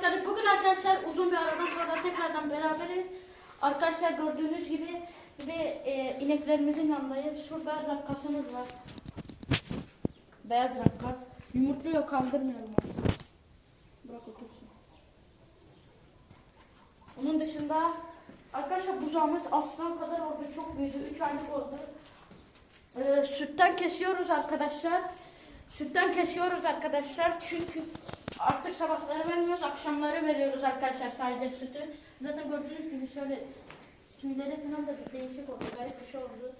geldin. Bugün arkadaşlar uzun bir aradan sonra tekrardan beraberiz. Arkadaşlar gördüğünüz gibi gibi e, ineklerimizin yanındayız. Şurada rakkasımız var. Beyaz rakkas. Yumurtluyor kaldırmıyorum onu. Bırak otursun. Onun dışında arkadaşlar buzağımız aslan kadar oldu. Çok büyüdü. 3 aylık oldu. Ee, sütten kesiyoruz arkadaşlar. Sütten kesiyoruz arkadaşlar. Çünkü artık sabahları vermiyoruz. Akşamları veriyoruz arkadaşlar sadece sütü. Zaten gördüğünüz gibi şöyle tüyleri falan da değişik oldu. Garip bir şey oldu.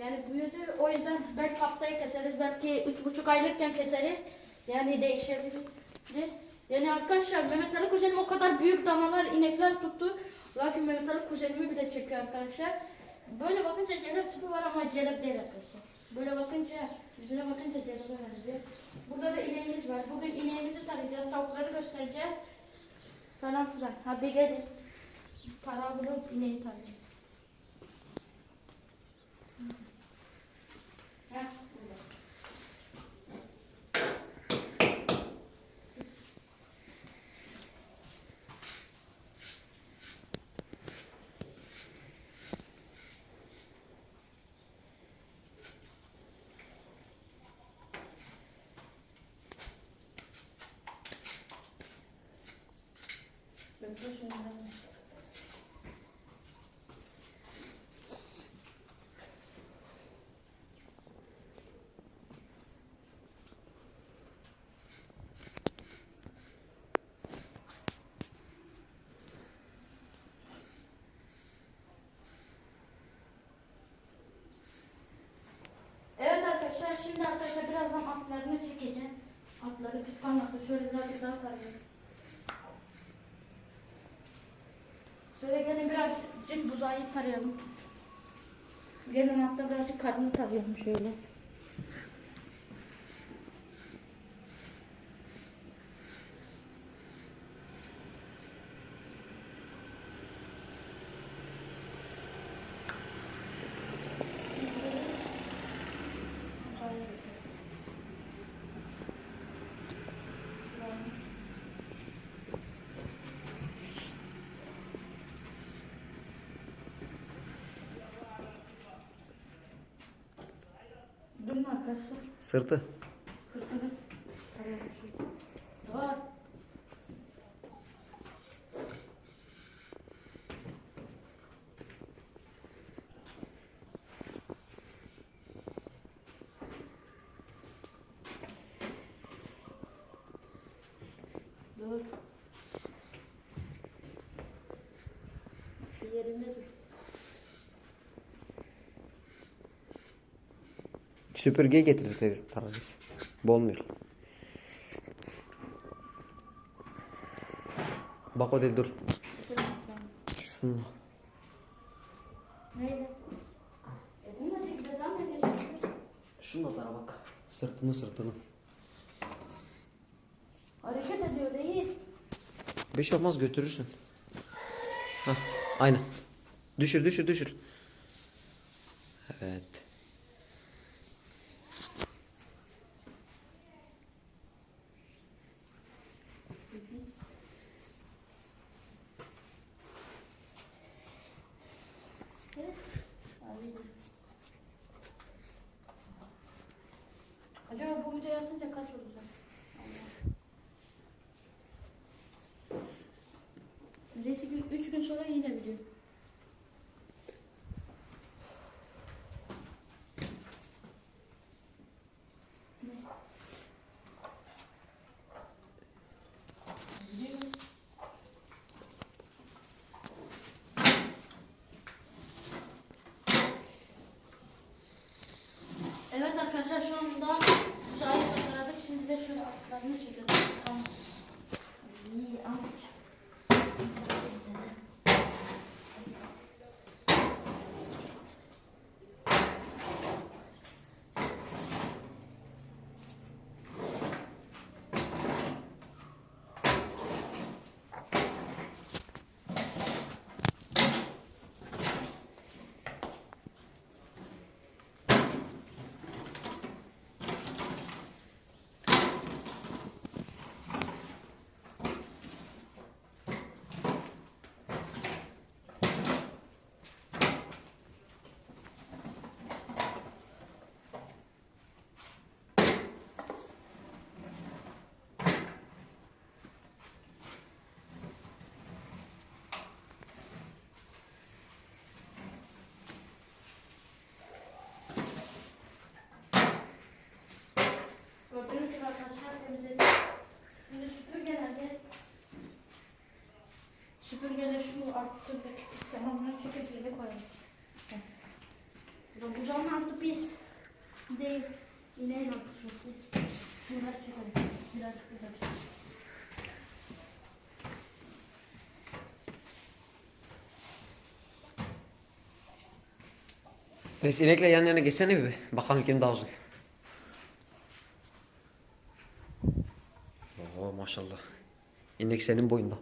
Yani büyüdü. O yüzden belki haftaya keseriz. Belki üç buçuk aylıkken keseriz. Yani değişebilir. Yani arkadaşlar Mehmet Ali kuzenim o kadar büyük danalar, inekler tuttu. Lakin Mehmet Ali kuzenimi bile çekiyor arkadaşlar. Böyle bakınca celep tipi var ama celep değil arkadaşlar. Böyle bakınca, yüzüne bakınca benziyor. Burada da ineğimiz var. Bugün ineğimizi tarayacağız, tavukları göstereceğiz. Falan filan. Hadi gelin. Para bulup ineği tarayalım. Heh, şunu ben- Evet arkadaşlar şimdi arkadaşlar birazdan atlarını çekeceğim. Atları pis kalmasın. Şöyle birazcık daha tarayalım. Şöyle gelin birazcık buzağı tarayalım. Gelin hatta birazcık karnını tarayalım şöyle. Durun arkadaşlar. Sırtı. Sırtını tarayalım şöyle. Var. Dur. Bir yerinde dur. Süpürge getirir tarafız. Bolmuyor. Bak o dedi dur. Şunu. E bununla çekeceğiz ama ne çekeceğiz? Şunu tara bak. Sırtını sırtını. Hareket ediyor değil. Şey olmaz götürürsün. Hah aynen. Düşür düşür düşür. Evet. Gene şu arttırdık. Selamını çekip yere koyalım. Bu da buzağın artı bir değil. İneğin artı çok. Bunları çekelim. Birazcık da hepsi. Neyse inekle yan yana geçsene bir. Bakalım kim daha uzun. Oo maşallah. İnek senin boyunda.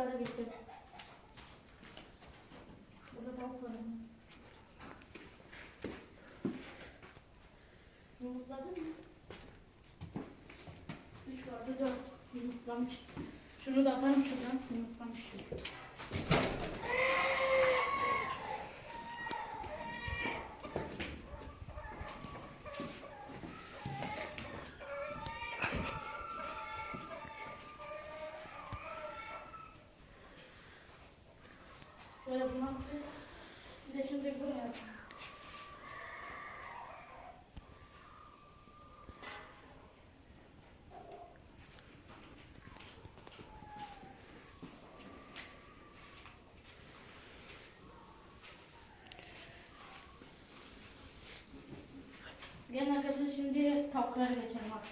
Tavukları bitir. Burada tavuk var. Yumurtladın mı? Üç vardı dört. Yumurtlamış. Şunu da atarım şuradan. Yumurtlamış. Şöyle bunu attık. Bir de şimdi buraya attık. Gelin arkadaşlar şimdi tavuklara geçelim artık.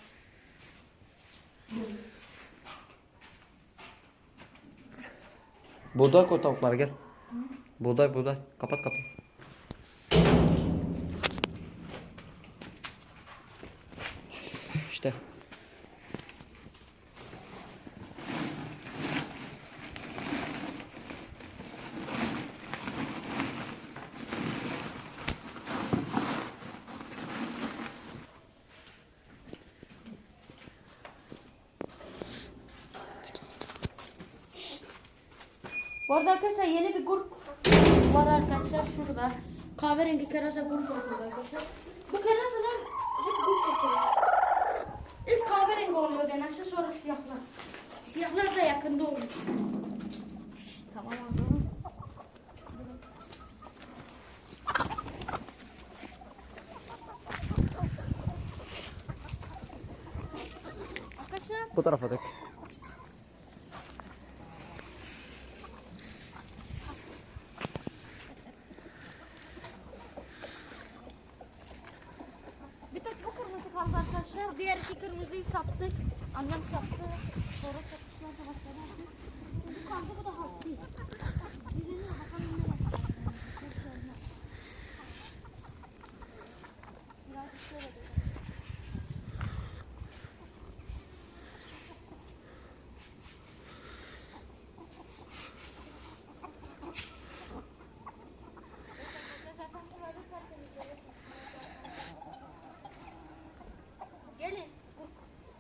Buğday koy tavuklara gel. Buğday buğday. Kapat kapıyı. İşte. Bu arada arkadaşlar yeni bir grup var arkadaşlar şurada. Kahverengi kerasa grup burada arkadaşlar. Bu kerasalar hep grup yapıyor. İlk kahverengi oluyor genelde sonra siyahlar. Siyahlar da yakında olur. Tamam abi. Bu tarafa dök. Bir tek bu kırmızı kaldı arkadaşlar. Diğer iki kırmızıyı sattık. Annem sattı. Sonra satışlar da başladı. Bu kaldı bu da hasi. Birine bakalım ne yapacak. Birazcık şöyle dön. Gelin.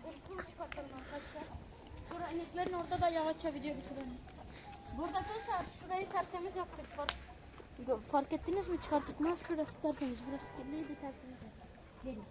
Urkunu çıkartalım arkadaşlar. Şurada ineklerin orada da yavaşça video bitirelim. Burada arkadaşlar şurayı tertemiz yaptık. Fark, ettiniz mi çıkarttık mı? Şurası tertemiz. Burası kirliydi tertemiz. Gelin.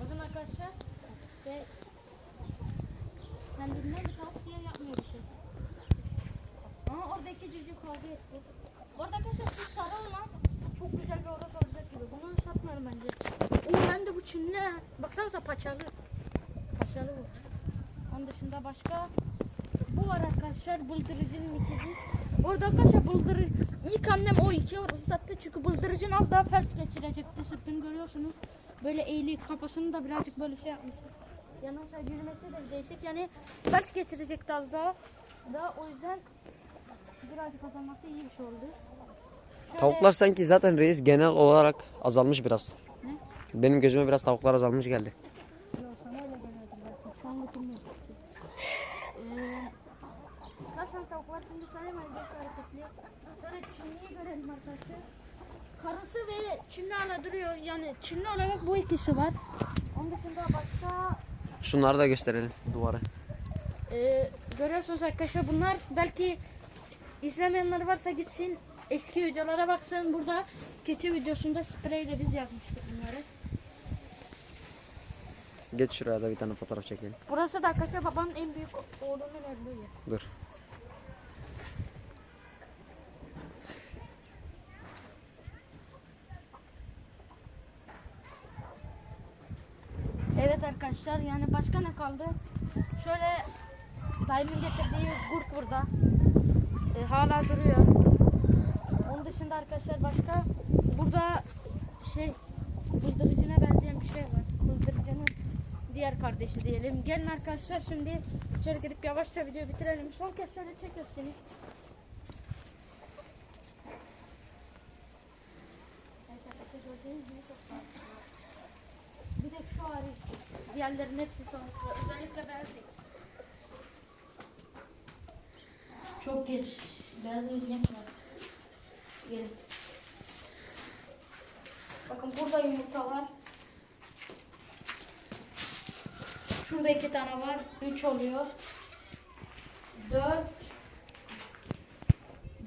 Bakın arkadaşlar. Ve kendinden bir tavuk diye yapmıyor bir şey. Ama orada iki cücü kavga etti. Bu arada arkadaşlar şu sarı olan çok güzel bir orada olacak gibi. Bunu satmıyorum bence. Oo hem de bu Çinli. ha. Baksanıza paçalı. Paçalı bu. Onun dışında başka. Bu var arkadaşlar. Bıldırıcının ikizi. Orada arkadaşlar bıldırıcı. İlk annem o iki orası sattı. Çünkü bıldırıcın az daha felç geçirecekti. Sırtını görüyorsunuz. Böyle eğili kafasını da birazcık böyle şey yapmış. Yani mesela yürümesi de değişik. Yani felç geçirecekti az daha. Daha o yüzden birazcık azalması iyi bir şey oldu. Şöyle- Tavuklar sanki zaten reis genel olarak azalmış biraz. Benim gözüme biraz tavuklar azalmış geldi. Ee. Karısı ve çimli hala duruyor. Yani çimli olarak bu ikisi var. Onun dışında başka Şunları da gösterelim duvarı. e, görüyorsunuz arkadaşlar bunlar belki izlemeyenler varsa gitsin eski videolara baksın. Burada keçi videosunda spreyle biz yapmıştık bunları. Geç şuraya da bir tane fotoğraf çekelim. Burası da arkadaşlar babamın en büyük oğlunun öldüğü yer. Dur. Evet arkadaşlar yani başka ne kaldı? Şöyle dayımın getirdiği gurk burada. E, hala duruyor. Onun dışında arkadaşlar başka burada şey bıldırıcına benzeyen bir şey var. Diğer kardeşi diyelim. Gelin arkadaşlar şimdi içeri girip yavaşça videoyu bitirelim. Son kez şöyle çek hepsini. Evet arkadaşlar gördüğünüz gibi çok sağlıklı. Bir de şu hariç. Diğerlerin hepsi sağlıklı. Özellikle beyaz. Çok geç. Beyaz yüzgen var. Gelin. Bakın burada yumurta var. Şurada iki tane var. Üç oluyor. Dört.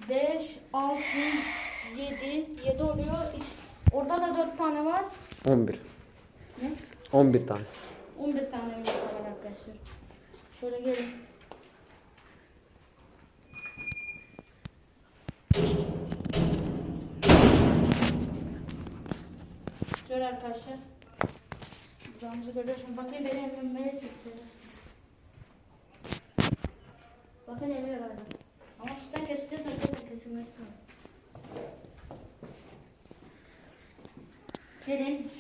Beş, altı, yedi. Yedi oluyor. Orada da dört tane var. 11. Ne? 11 tane. 11 tane yumurta var arkadaşlar. Şöyle gelin. Şöyle arkadaşlar. Bucağımızı görüyorsun. Bakın beni emmeye çıktı. Bakın emiyor hala. Ama sütten keseceğiz arkadaşlar kesilmesin. Gelin.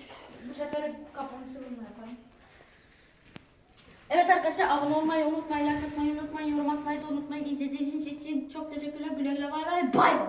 Bu sefer kapanışı bununla yapalım. Evet arkadaşlar abone olmayı unutmayın, like atmayı unutmayın, yorum atmayı da unutmayın. İzlediğiniz için çok teşekkürler. Güle güle bay. Bay bay.